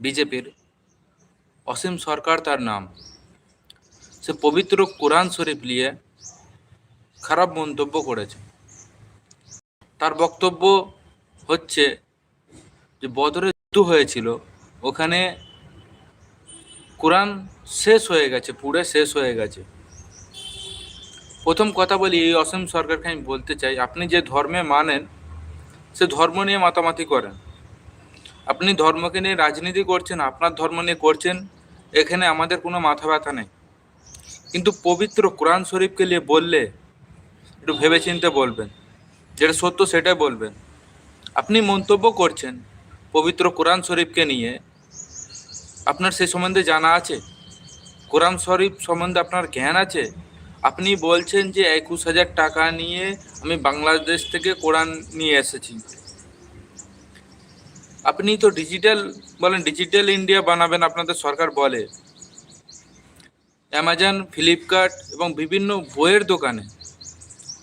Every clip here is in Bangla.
বিজেপির। অসীম সরকার তার নাম। সে পবিত্র কোরআন শরীফ নিয়ে খারাপ মন্তব্য করেছে। তার বক্তব্য হচ্ছে যে, বদরে যুদ্ধ হয়েছিল, ওখানে কোরআন শেষ হয়ে গেছে পুরে শেষ হয়ে গেছে। প্রথম কথা বলি, এই অসীম সরকারকে আমি বলতে চাই, আপনি যে ধর্মে মানেন, সে ধর্ম নিয়ে মাতামাতি করেন। আপনি ধর্মকে নিয়ে রাজনীতি করছেন, আপনার ধর্ম নিয়ে করছেন, এখানে আমাদের কোনো মাথা ব্যথা নেই। কিন্তু পবিত্র কোরআন শরীফকে নিয়ে বললে একটু ভেবেচিন্তে বলবেন, যেটা সত্য সেটাই বলবেন। আপনি মন্তব্য করছেন পবিত্র কোরআন শরীফকে নিয়ে, আপনার সে সম্বন্ধে জানা আছে? কোরআন শরীফ সম্বন্ধে আপনার জ্ঞান আছে? আপনি বলছেন যে একুশ হাজার টাকা নিয়ে আমি বাংলাদেশ থেকে কোরআন নিয়ে এসেছি। আপনি তো ডিজিটাল বলেন ডিজিটাল ইন্ডিয়া বানাবেন আপনাদের সরকার বলে। অ্যামাজন ফ্লিপকার্ট এবং বিভিন্ন বইয়ের দোকানে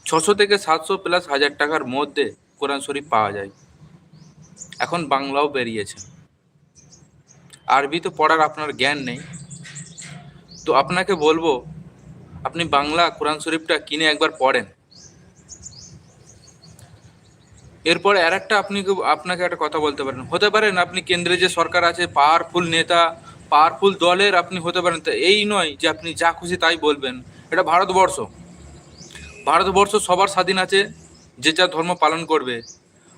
ছশো থেকে সাতশো প্লাস হাজার টাকার মধ্যে কোরআন শরীফ পাওয়া যায়। এখন বাংলাও বেরিয়েছে। আরবি তো পড়ার আপনার জ্ঞান নেই। তো আপনাকে বলব, আপনি বাংলা কোরআন শরীফটা কিনে একবার পড়েন। এরপরে আর একটা আপনি আপনাকে একটা কথা বলতে পারেন। হতে পারেন আপনি কেন্দ্রে যে সরকার আছে পাওয়ারফুল নেতা পাওয়ারফুল দলের আপনি হতে পারেন, তো এই নয় যে আপনি যা খুশি তাই বলবেন। এটা ভারতবর্ষ। ভারতবর্ষ সবার স্বাধীন আছে, যে যা ধর্ম পালন করবে।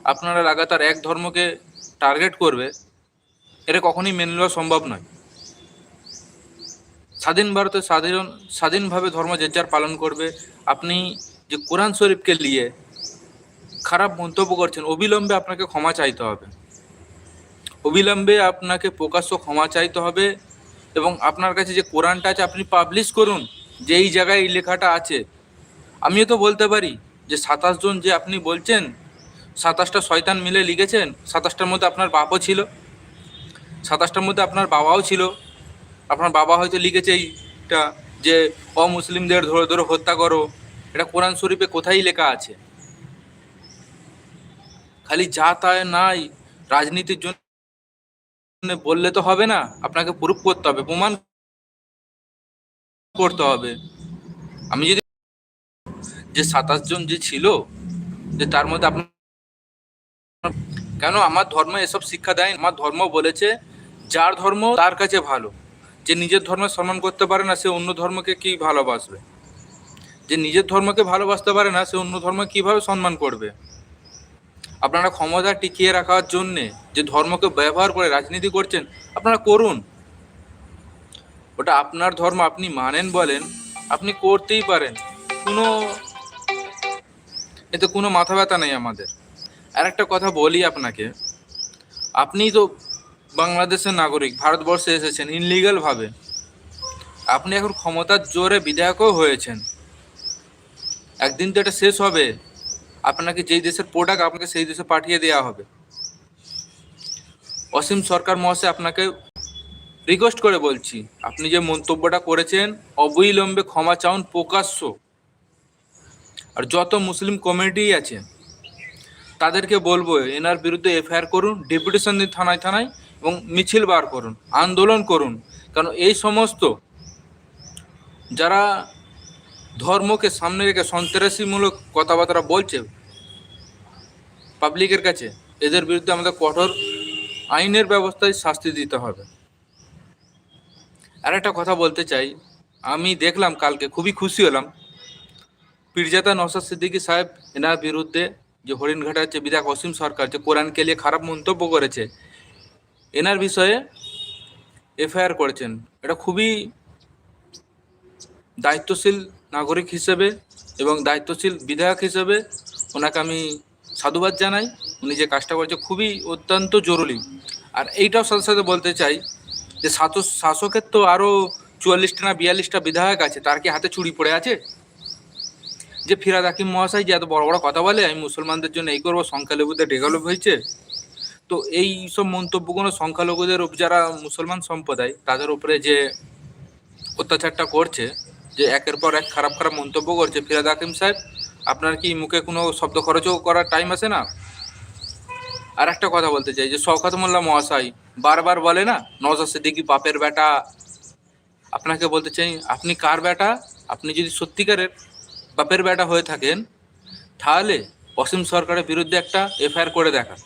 আপনারা লাগাতার এক ধর্মকে টার্গেট করবে, এটা কখনই মেনে নেওয়া সম্ভব নয়। স্বাধীন ভারতে স্বাধীন, স্বাধীনভাবে ধর্ম যে যার পালন করবে, আপনি যে কোরআন শরীফকে নিয়ে খারাপ মন্তব্য করছেন, অবিলম্বে আপনাকে ক্ষমা চাইতে হবে। অবিলম্বে আপনাকে প্রকাশ্য ক্ষমা চাইতে হবে এবং আপনার কাছে যে কোরআনটা আছে আপনি পাবলিশ করুন যে এই জায়গায় এই লেখাটা আছে, আমিও তো বলতে পারি যে সাতাশ জন যে আপনি বলছেন, সাতাশটা শয়তান মিলে লিখেছেন, সাতাশটার মধ্যে আপনার বাপও ছিল, সাতাশটার মধ্যে আপনার বাবাও ছিল, আপনার বাবা হয়তো লিখেছে এইটা যে অমুসলিমদের ধরে ধরে হত্যা করো, এটা কোরআন শরীফে কোথায় লেখা আছে? খালি যা তাই নাই, রাজনীতির জন্য বললে তো হবে না, আপনাকে প্রুফ করতে হবে, প্রমাণ করতে হবে। আমি যদি যে সাতাশ জন যে ছিল, যে তার মধ্যে আপনার কেন আমার ধর্ম এসব শিক্ষা দেয় আমার ধর্ম বলেছে, যার ধর্ম তার কাছে ভালো। যে নিজের ধর্মের সম্মান করতে পারে না, সে অন্য ধর্মকে কি ভালোবাসবে? যে নিজের ধর্মকে ভালোবাসতে পারে না, সে অন্য ধর্ম কীভাবে সম্মান করবে? আপনারা ক্ষমতা টিকিয়ে রাখার জন্যে যে ধর্মকে ব্যবহার করে রাজনীতি করছেন, আপনারা করুন। ওটা আপনার ধর্ম, আপনি মানেন বলেন, আপনি করতেই পারেন। কোনো, এতে কোনো মাথা ব্যথা নেই আমাদের। আর একটা কথা বলি আপনাকে। আপনি তো বাংলাদেশের নাগরিক, ভারতবর্ষে এসেছেন ইনলিগালভাবে আপনি এখন ক্ষমতার জোরে বিধায়কও হয়েছেন। একদিন তো এটা শেষ হবে। আপনাকে যেই দেশের প্রোডাক্ট আপনাকে সেই দেশে পাঠিয়ে দেওয়া হবে। অসীম সরকার মহাশয় আপনাকে রিকোয়েস্ট করে বলছি, আপনি যে মন্তব্যটা করেছেন, অবিলম্বে ক্ষমা চাউন প্রকাশ্য। আর যত মুসলিম কমিউনিটি আছে, তাদেরকে বলব, এনার বিরুদ্ধে এফআইআর করুন ডেপুটেশন দিন থানায় থানায়, এবং মিছিল বার করুন, আন্দোলন করুন। কারণ এই সমস্ত যারা ধর্মকে সামনে রেখে সন্ত্রাসীমূলক কথাবার্তা বলছে পাবলিকের কাছে, এদের বিরুদ্ধে আমাদের কঠোর আইনের ব্যবস্থায় শাস্তি দিতে হবে। আর একটা কথা বলতে চাই, আমি দেখলাম কালকে, খুবই খুশি হলাম। পীরজাদা নসাদ সিদ্দিকী সাহেব, এনার বিরুদ্ধে যে হরিণঘাটার যে বিধায়ক অসীম সরকার যে কোরআনকে নিয়ে খারাপ মন্তব্য করেছে, এনার বিষয়ে এফআইআর করেছেন। এটা খুবই দায়িত্বশীল নাগরিক হিসেবে এবং দায়িত্বশীল বিধায়ক হিসেবে ওনাকে আমি সাধুবাদ জানাই। উনি যে কাজটা করেছে খুবই অত্যন্ত জরুরি। আর এইটাও সাথে সাথে বলতে চাই যে শাসকের তো আরও চুয়াল্লিশটা না বিয়াল্লিশটা বিধায়ক আছে, তার কি হাতে চুরি পড়ে আছে? যে ফিরাদ হাকিম মহাশয় যে এত বড় বড় কথা বলে, আমি মুসলমানদের জন্য এই করব, সংখ্যালঘুদের ডেভেলপ হয়েছে। তো এই সব মন্তব্যগুলো সংখ্যালঘুদের যারা মুসলমান সম্প্রদায়, তাদের উপরে যে অত্যাচারটা করছে যে একের পর এক খারাপ খারাপ মন্তব্য করছে ফিরাদ হাকিম সাহেব, আপনার কি মুখে কোনো শব্দ খরচও করার টাইম আছে না? আর একটা কথা বলতে চাই, যে শওকত মোল্লা মহাশয় বারবার বলে না নওজাদ সিদ্দিকি বাপের বেটা? আপনাকে বলতে চাই, আপনি কার বেটা? আপনি যদি সত্যিকারের বাপের বেটা হয়ে থাকেন, তাহলে অসীম সরকারের বিরুদ্ধে একটা এফআইআর করে দেখান।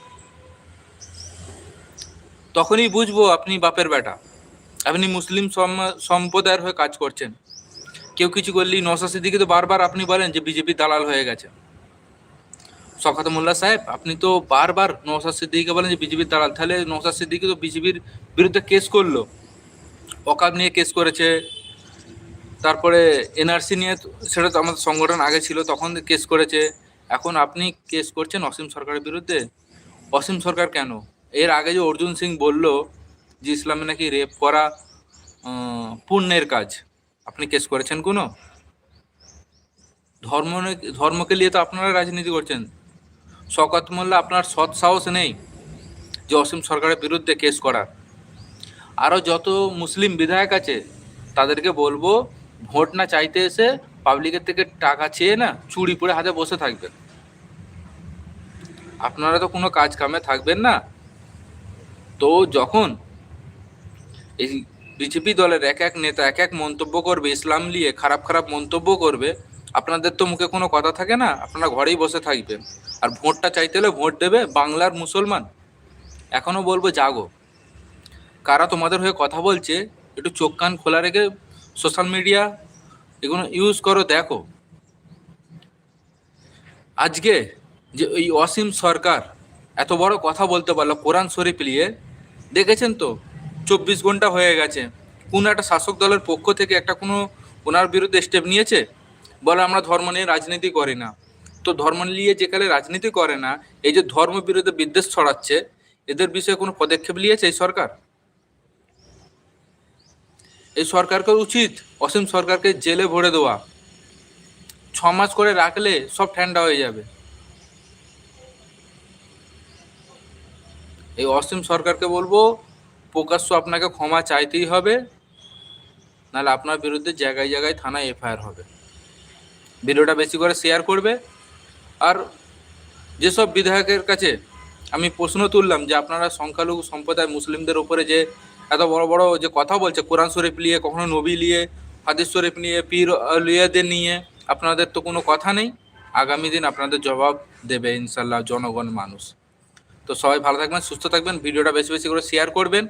তখনই বুঝব আপনি বাপের বেটা। আপনি মুসলিম সম- সম্প্রদায়ের হয়ে কাজ করছেন। কেউ কিছু করলেই নশা সিদ্দিকি তো বারবার আপনি বলেন যে বিজেপি দালাল হয়ে গেছে। শখাত মোল্লা সাহেব, আপনি তো বারবার নৌসাদ সিদ্দিকিকে বলেন যে বিজেপির দালাল। তাহলে নৌসাদ সিদ্দিকি তো বিজেপির বিরুদ্ধে কেস করল। অকাব নিয়ে কেস করেছে। তারপরে এনআরসি নিয়ে সেটা তো আমাদের সংগঠন আগে ছিল, তখন কেস করেছে। এখন আপনি কেস করছেন অসীম সরকারের বিরুদ্ধে। অসীম সরকার কেন? এর আগে যে অর্জুন সিং বলল যে ইসলামে নাকি রেপ করা পুণ্যের কাজ। আপনি কেস করেছেন কোনো? ধর্ম ধর্মকে নিয়ে তো আপনারা রাজনীতি করছেন। শকত মোল্লা আপনার সৎ সাহস নেই যে অসীম সরকারের বিরুদ্ধে কেস করার। আরও যত মুসলিম বিধায়ক আছে, তাদেরকে বলব, ভোট না চাইতে এসে পাবলিকের থেকে টাকা চেয়ে না চুরি পরে হাতে বসে থাকবেন। আপনারা তো কোনো কাজ কামে থাকবেন না। তো যখন এই বিজেপি দলের এক এক নেতা, এক এক মন্তব্য করবে, ইসলাম নিয়ে খারাপ খারাপ মন্তব্য করবে, আপনাদের তো মুখে কোনো কথা থাকে না, আপনারা ঘরেই বসে থাকবেন। আর ভোটটা চাইতে হলে ভোট দেবে বাংলার মুসলমান। এখনও বলব, জাগো। কারা তোমাদের হয়ে কথা বলছে, একটু চোখ কান খোলা রেখে সোশ্যাল মিডিয়া এগুলো ইউজ করো, দেখো। আজকে যে এই অসীম সরকার এত বড় কথা বলতে পারল, কোরআন শরীফ নিয়ে, দেখেছেন তো? চব্বিশ ঘণ্টা হয়ে গেছে। কোন একটা শাসক দলের পক্ষ থেকে একটা কোনো ওনার বিরুদ্ধে স্টেপ নিয়েছে? বলে আমরা ধর্ম নিয়ে রাজনীতি করি না। তো ধর্ম নিয়ে যেখানে রাজনীতি করে না, এই যে ধর্ম বিরুদ্ধে বিদ্বেষ ছড়াচ্ছে, এদের বিষয়ে কোনো পদক্ষেপ নিয়েছে এই সরকার? এই সরকারকে উচিত অসীম সরকারকে জেলে ভরে দেওয়া। ছ মাস করে রাখলে সব ঠান্ডা হয়ে যাবে। এই অসীম সরকারকে বলব প্রকাশ্য আপনাকে ক্ষমা চাইতেই হবে, নাহলে আপনার বিরুদ্ধে জায়গায় জায়গায় থানায় এফআইআর হবে। ভিডিওটা বেশি করে শেয়ার করবে। আর যেসব বিধায়কের কাছে আমি প্রশ্ন তুললাম যে আপনারা সংখ্যালঘু সম্প্রদায় মুসলিমদের উপরে যে এত বড় বড় যে কথা বলছে, কোরআন শরীফ নিয়ে, কখনো নবী নিয়ে, হাদিস শরীফ নিয়ে, পীর লিয়াদের নিয়ে, আপনাদের তো কোনো কথা নেই। আগামী দিন আপনাদের জবাব দেবে ইনশাল্লাহ জনগণ মানুষ। তো সবাই ভালো থাকবেন, সুস্থ থাকবেন, ভিডিওটা বেশি বেশি করে শেয়ার করবেন।